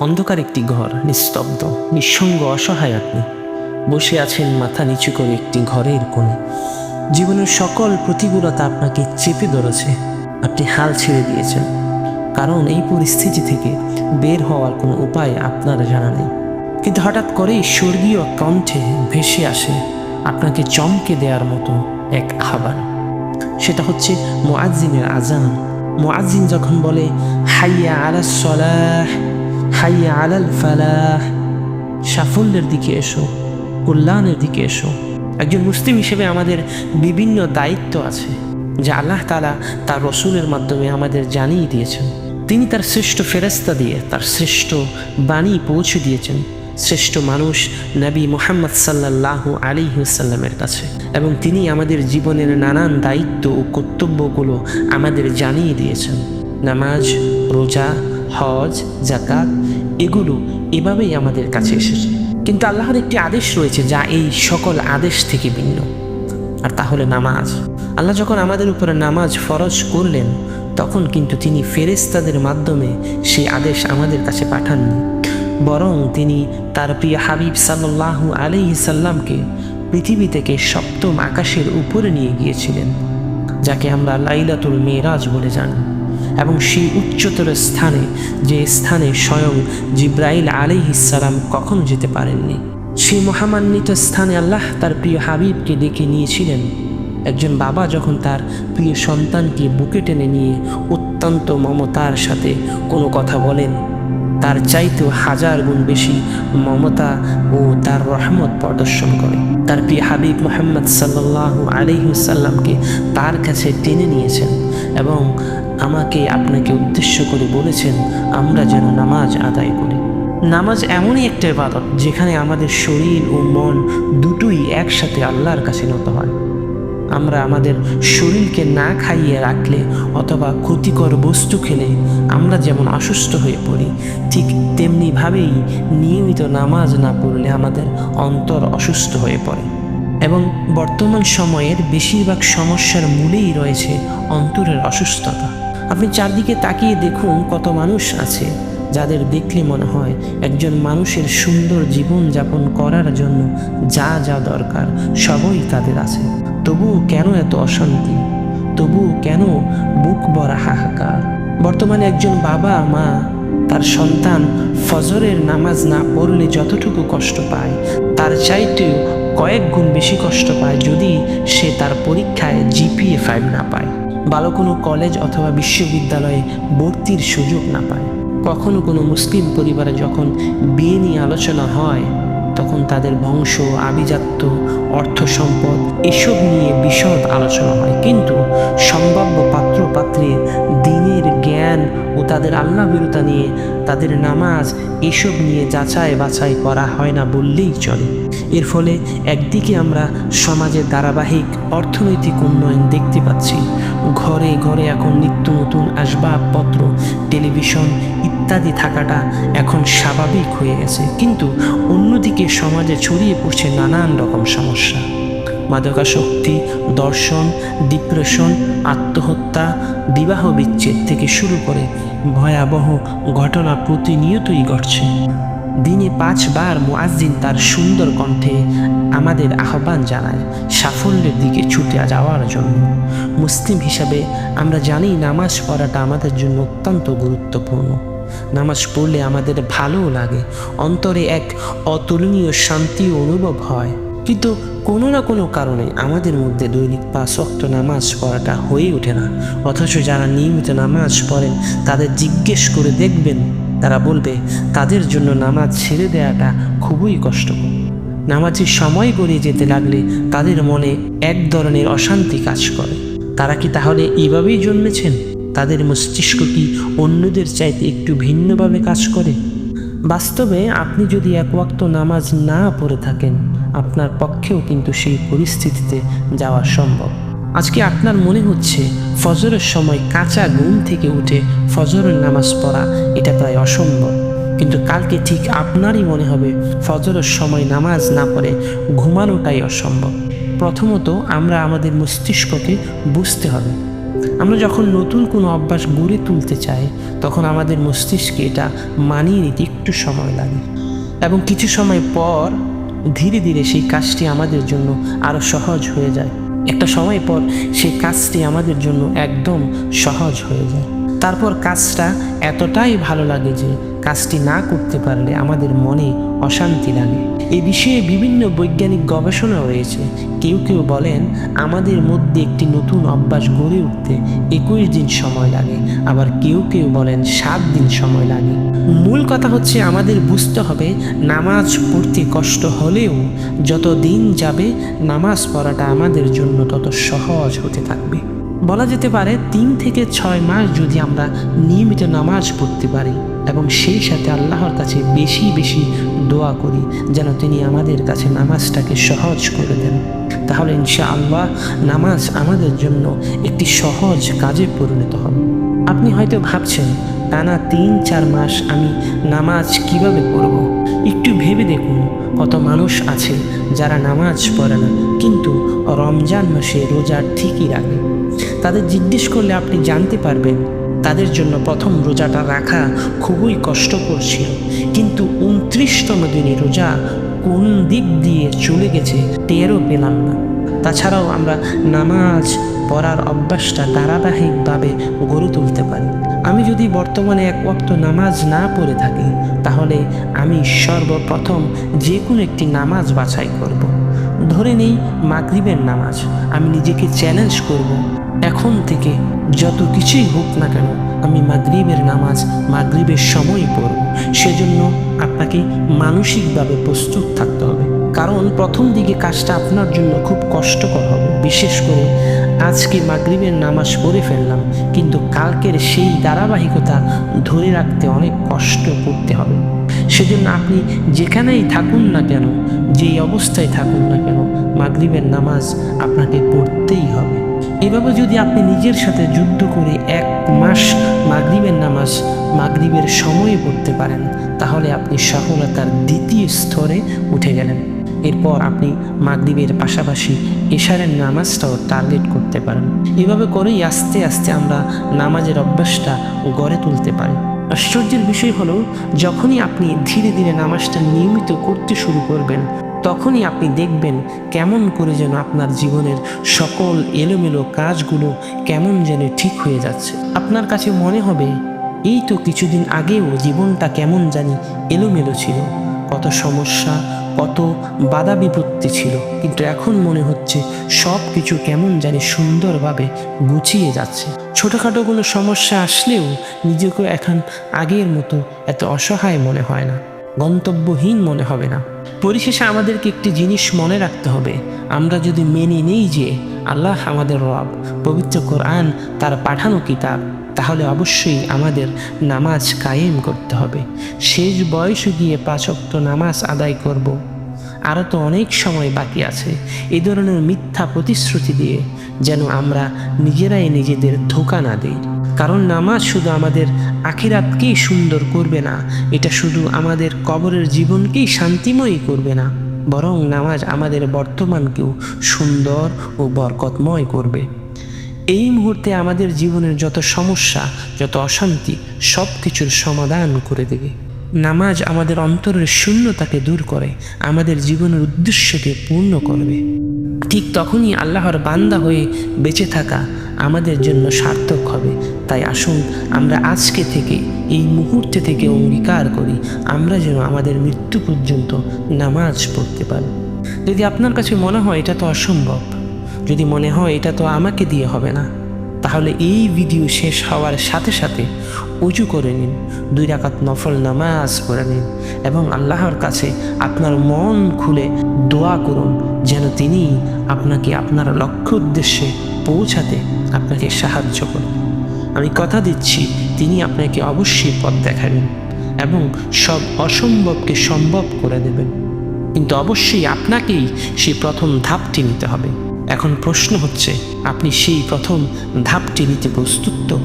অন্ধকার একটি ঘর, নিস্তব্ধ, নিঃসঙ্গ, অসহায় আপনি বসে আছেন মাথা নিচু করে একটি ঘরের কোণে। জীবনের সকল প্রতিকূলতা আপনাকে চেপে ধরেছে। আপনি হাল ছেড়ে দিয়েছেন। কারণ এই পরিস্থিতি থেকে বের হওয়ার কোনো উপায় আপনার জানা নেই। কিন্তু হঠাৎ করেই স্বর্গীয় কণ্ঠে ভেসে আসে আপনাকে চমকে দেওয়ার মতো এক আহ্বান। সেটা হচ্ছে মোয়াজ্জিনের আজান মোয়াজ্জিন যখন বলে, হাইয়া আলাস হাইয়া আলাল ফালাহ। সাফল্যের দিকে এসো, কল্যাণের দিকে এসো। একজন মুসলিম হিসেবে আমাদের বিভিন্ন দায়িত্ব আছে, যা আল্লাহ তালা তার রসুলের মাধ্যমে আমাদের জানিয়ে দিয়েছেন। তিনি তার শ্রেষ্ঠ ফেরস্তা দিয়ে তার শ্রেষ্ঠ বাণী পৌঁছে দিয়েছেন, শ্রেষ্ঠ মানুষ নবী মোহাম্মদ সাল্লাল্লাহু আলিহাসাল্লামের কাছে। এবং তিনি আমাদের জীবনের নানান দায়িত্ব ও কর্তব্যগুলো আমাদের জানিয়ে দিয়েছেন। নামাজ, রোজা হজ জাকাত এগুলো এভাবেই আমাদের কাছে এসেছে। কিন্তু আল্লাহর একটি আদেশ রয়েছে যা এই সকল আদেশ থেকে ভিন্ন। আর তাহলে নামাজ। আল্লাহ যখন আমাদের উপরে নামাজ ফরজ করলেন, তখন কিন্তু তিনি ফেরেস্তাদের মাধ্যমে সেই আদেশ আমাদের কাছে পাঠাননি। বরং তিনি তার প্রিয় হাবিব সাল্লাহু আলি সাল্লামকে পৃথিবী থেকে সপ্তম আকাশের উপরে নিয়ে গিয়েছিলেন, যাকে আমরা লাইলাতুল মেরাজ বলে জানি। এবং সেই উচ্চতর স্থানে, যে স্থানে স্বয়ং জিব্রাইল আলিহিসাল্লাম কখনো যেতে পারেননি। সেই মহামান্বিত স্থানে আল্লাহ তার প্রিয় হাবিবকে ডেকে নিয়েছিলেন। একজন বাবা যখন তার প্রিয় সন্তানকে বুকে টেনে নিয়ে অত্যন্ত মমতার সাথে কোনো কথা বলেন, তার চাইতেও হাজার গুণ বেশি মমতা ও তার রহমত প্রদর্শন করে। তার প্রিয় হাবিব মোহাম্মদ সাল্লাহ আলিহুসাল্লামকে তার কাছে টেনে নিয়েছেন এবং আমাকে আপনাকে উদ্দেশ্য করে বলেছেন, আমরা যেন নামাজ আদায় করি। নামাজ এমনই একটা ইবাদত, যেখানে আমাদের শরীর ও মন দুটোই একসাথে আল্লাহর কাছে নত হয়। আমরা আমাদের শরীরকে না খাইয়ে রাখলে অথবা ক্ষতিকর বস্তু খেলে আমরা যেমন অসুস্থ হয়ে পড়ি, ঠিক তেমনিভাবেই নিয়মিত নামাজ না পড়লে আমাদের অন্তর অসুস্থ হয়ে পড়ে। এবং বর্তমান সময়ের বেশিরভাগ সমস্যার মূলেই রয়েছে অন্তরের অসুস্থতা। আপনি চারদিকে তাকিয়ে দেখুন কত মানুষ আছে, যাদের দেখলে মনে হয় একজন মানুষের সুন্দর জীবন যাপন করার জন্য যা যা দরকার সবই তাদের আছে। তবুও কেন এত অশান্তি? তবুও কেন বুক ভরা হাহাকার? বর্তমানে একজন বাবা, মা, তার সন্তান ফজরের নামাজ না পড়লে যতটুকু কষ্ট পায়, তার চাইতেও কয়েক গুণ বেশি কষ্ট পায় যদি সে তার পরীক্ষায় জিপিএ ফাইভ না পায়। ভালো কোনো কলেজ অথবা বিশ্ববিদ্যালয়ে ভর্তির সুযোগ না পায়। কখনো কোনো মুসলিম পরিবারে যখন বিয়ে নিয়ে আলোচনা হয়, তখন তাদের বংশ, আভিজাত্য, অর্থ সম্পদ এসব নিয়ে বিশদ আলোচনা হয়। কিন্তু সম্ভাব্য পাত্র পাত্রীর দিনের জ্ঞান ও তাদের আল্লাহ বিরতা নিয়ে তাদের নামাজ এসব নিয়ে যাচাই বাছাই করা হয় না বললেই চলে। এর ফলে একদিকে আমরা সমাজের ধারাবাহিক অর্থনৈতিক উন্নয়ন দেখতে পাচ্ছি ঘরে ঘরে এখন নিত্য নতুন আসবাবপত্র, টেলিভিশন ইত্যাদি থাকাটা এখন স্বাভাবিক হয়ে গেছে। কিন্তু অন্যদিকে সমাজে ছড়িয়ে পড়ছে নানান রকম সমস্যা। মাদকাসক্তি, দর্শন, ডিপ্রেশন, আত্মহত্যা, বিবাহ বিচ্ছেদ থেকে শুরু করে ভয়াবহ ঘটনা প্রতিনিয়তই ঘটছে। দিনে পাঁচবার মুআজ্জিন তার সুন্দর কণ্ঠে আমাদের আহ্বান জানায় সাফল্যের দিকে ছুটে যাওয়ার জন্য। মুসলিম হিসাবে আমরা জানি নামাজ পড়াটা আমাদের জন্য অত্যন্ত গুরুত্বপূর্ণ। নামাজ পড়লে আমাদের ভালোও লাগে, অন্তরে এক অতুলনীয় শান্তি অনুভব হয়। কিন্তু কোনো না কোনো কারণে আমাদের মধ্যে দৈনিক পাঁচ অক্ত নামাজ পড়াটা হয়ে ওঠে না। অথচ যারা নিয়মিত নামাজ পড়েন, তাদের জিজ্ঞেস করে দেখবেন, তারা বলবে, তাদের জন্য নামাজ ছেড়ে দেওয়াটা খুবই কষ্টকর। নামাজের সময় গড়িয়ে যেতে লাগলে তাদের মনে এক ধরনের অশান্তি কাজ করে। তারা কি তাহলে এভাবেই জন্মেছেন? তাদের মস্তিষ্ক কি অন্যদের চাইতে একটু ভিন্নভাবে কাজ করে? বাস্তবে আপনি যদি এক ওয়াক্ত নামাজ না পড়ে থাকেন, আপনার পক্ষেও কিন্তু সেই পরিস্থিতিতে যাওয়া সম্ভব। আজকে আপনার মনে হচ্ছে ফজরের সময় কাঁচা ঘুম থেকে উঠে ফজরের নামাজ পড়া এটা প্রায় অসম্ভব। কিন্তু কালকে ঠিক আপনারই মনে হবে, ফজরের সময় নামাজ না পড়ে ঘুমানোটাই অসম্ভব। প্রথমত আমরা আমাদের মস্তিষ্ককে বুঝতে হবে। আমরা যখন নতুন কোনো অভ্যাস গড়ে তুলতে চাই, তখন আমাদের মস্তিষ্কে এটা মানিয়ে নিতে একটু সময় লাগে। এবং কিছু সময় পর ধীরে ধীরে সেই কাজটি আমাদের জন্য আরও সহজ হয়ে যায়। একটা সময় পর সেই কাজটি আমাদের জন্য একদম সহজ হয়ে যায়। তারপর কাজটা এতটাই ভালো লাগে যে কাজটি না করতে পারলে আমাদের মনে অশান্তি লাগে। এ বিষয়ে বিভিন্ন বৈজ্ঞানিক গবেষণা রয়েছে কেউ কেউ বলেন, আমাদের মধ্যে একটি নতুন অভ্যাস গড়ে উঠতে একুশ দিন সময় লাগে। আবার কেউ কেউ বলেন, সাত দিন সময় লাগে। মূল কথা হচ্ছে, আমাদের বুঝতে হবে, নামাজ পড়তে কষ্ট হলেও যত দিন যাবে, নামাজ পড়াটা আমাদের জন্য তত সহজ হতে থাকবে। বলা যেতে পারে তিন থেকে ছয় মাস যদি আমরা নিয়মিত নামাজ পড়তে পারি এবং সেই সাথে আল্লাহর কাছে বেশি বেশি দোয়া করি, যেন তিনি আমাদের কাছে নামাজটাকে সহজ করে দেন। তাহলে ইনশা আল্লাহ নামাজ আমাদের জন্য একটি সহজ কাজে পরিণত হবে। আপনি হয়তো ভাবছেন, টানা তিন চার মাস আমি নামাজ কীভাবে পড়ব? একটু ভেবে দেখুন, কত মানুষ আছে যারা নামাজ পড়ে না, কিন্তু রমজান মাসে রোজা ঠিকই রাখে। তাদের জিজ্ঞেস করলে আপনি জানতে পারবেন, তাদের জন্য প্রথম রোজাটা রাখা খুবই কষ্টকর ছিল কিন্তু উনত্রিশতম দিনে রোজা কোন দিক দিয়ে চলে গেছে টেরও পেলাম না তাছাড়াও আমরা নামাজ পড়ার অভ্যাসটা ধারাবাহিকভাবে গড়ে তুলতে পারি আমি যদি বর্তমানে এক ওয়াক্ত নামাজ না পড়ে থাকি, তাহলে আমি সর্বপ্রথম যে কোনো একটি নামাজ বাছাই করব। ধরে নেই মাগরিবের নামাজ, আমি নিজেকে চ্যালেঞ্জ করব। এখন থেকে যত কিছুই হোক না কেন, আমি মাগরিবের নামাজ মাগরিবের সময় পড়ব। সেজন্য আপনাকে মানসিকভাবে প্রস্তুত থাকতে হবে। কারণ প্রথম দিকে কাজটা আপনার জন্য খুব কষ্টকর হবে। বিশেষ করে আজকে মাগরিবের নামাজ পড়ে ফেললাম, কিন্তু কালকের সেই ধারাবাহিকতা ধরে রাখতে অনেক কষ্ট করতে হবে। সেজন্য আপনি যেখানেই থাকুন না কেন, যেই অবস্থায় থাকুন না কেন, মাগরিবের নামাজ আপনাকে পড়তেই হবে। এভাবে যদি আপনি নিজের সাথে যুদ্ধ করে এক মাস মাগরিবের নামাজ মাগরিবের সময়ে পড়তে পারেন, তাহলে আপনি সফলতার দ্বিতীয় স্তরে উঠে গেলেন। এরপর আপনি মাগরিবের পাশাপাশি এশারের নামাজটাও টার্গেট করতে পারেন। এভাবে করেই আস্তে আস্তে আমরা নামাজের অভ্যাসটা গড়ে তুলতে পারি। আশ্চর্যের বিষয় হলো, যখনই আপনি ধীরে ধীরে নামাজটা নিয়মিত করতে শুরু করবেন তখনই আপনি দেখবেন কেমন করে যেন আপনার জীবনের সকল এলোমেলো কাজগুলো কেমন যেন ঠিক হয়ে যাচ্ছে। আপনার কাছে মনে হবে, এই তো কিছুদিন আগেও জীবনটা কেমন জানি এলোমেলো ছিল। কত সমস্যা, কত বাধা বিপত্তি ছিল। কিন্তু এখন মনে হচ্ছে সব কিছু কেমন জানি সুন্দরভাবে গুছিয়ে যাচ্ছে। ছোটোখাটো কোনো সমস্যা আসলেও নিজেকে এখন আগের মতো এত অসহায় মনে হয় না। গন্তব্যহীন মনে হবে না। পরিশেষে আমাদেরকে একটি জিনিস মনে রাখতে হবে। আমরা যদি মেনে নেই যে আল্লাহ আমাদের রব, পবিত্র কোরআন, তার পাঠানো কিতাব, তাহলে অবশ্যই আমাদের নামাজ কায়েম করতে হবে। শেষ বয়সে গিয়ে পাঁচক্ত নামাজ আদায় করব। আরও তো অনেক সময় বাকি আছে। এই ধরনের মিথ্যা প্রতিশ্রুতি দিয়ে যেন আমরা নিজেরাই নিজেদের ধোকা না দিই। কারণ নামাজ শুধু আমাদের আখিরাতকেই সুন্দর করবে না? এটা শুধু আমাদের কবরের জীবনকেই শান্তিময়ী করবে না, বরং নামাজ আমাদের বর্তমানকেও সুন্দর ও বরকতময় করবে। এই মুহূর্তে আমাদের জীবনের যত সমস্যা, যত অশান্তি সব কিছুর সমাধান করে দেবে। নামাজ আমাদের অন্তরের শূন্যতাকে দূর করে, আমাদের জীবনের উদ্দেশ্যকে পূর্ণ করবে। ঠিক তখনই আল্লাহর বান্দা হয়ে বেঁচে থাকা আমাদের জন্য সার্থক হবে। তাই আসুন, আমরা আজকে থেকে, এই মুহূর্তে থেকে অঙ্গীকার করি, আমরা যেন আমাদের মৃত্যু পর্যন্ত নামাজ পড়তে পারি। যদি আপনার কাছে মনে হয় এটা তো অসম্ভব, যদি মনে হয় এটা তো আমাকে দিয়ে হবে না, তাহলে এই ভিডিও শেষ হওয়ার সাথে সাথে উঁচু করে নিন, দুই রাকাত নফল নামাজ পড়ে নিন এবং আল্লাহর কাছে আপনার মন খুলে দোয়া করুন, যেন তিনি আপনাকে আপনার লক্ষ্য উদ্দেশ্যে পৌঁছাতে আপনাকে সাহায্য করুন। আমি কথা দিচ্ছি, তিনি আপনাকে অবশ্যই পথ দেখাবেন এবং সব অসম্ভবকে সম্ভব করে দেবেন। কিন্তু অবশ্যই আপনাকেই সেই প্রথম ধাপটি নিতে হবে। এখন প্রশ্ন হচ্ছে, আপনি সেই প্রথম ধাপটি নিতে প্রস্তুত তো?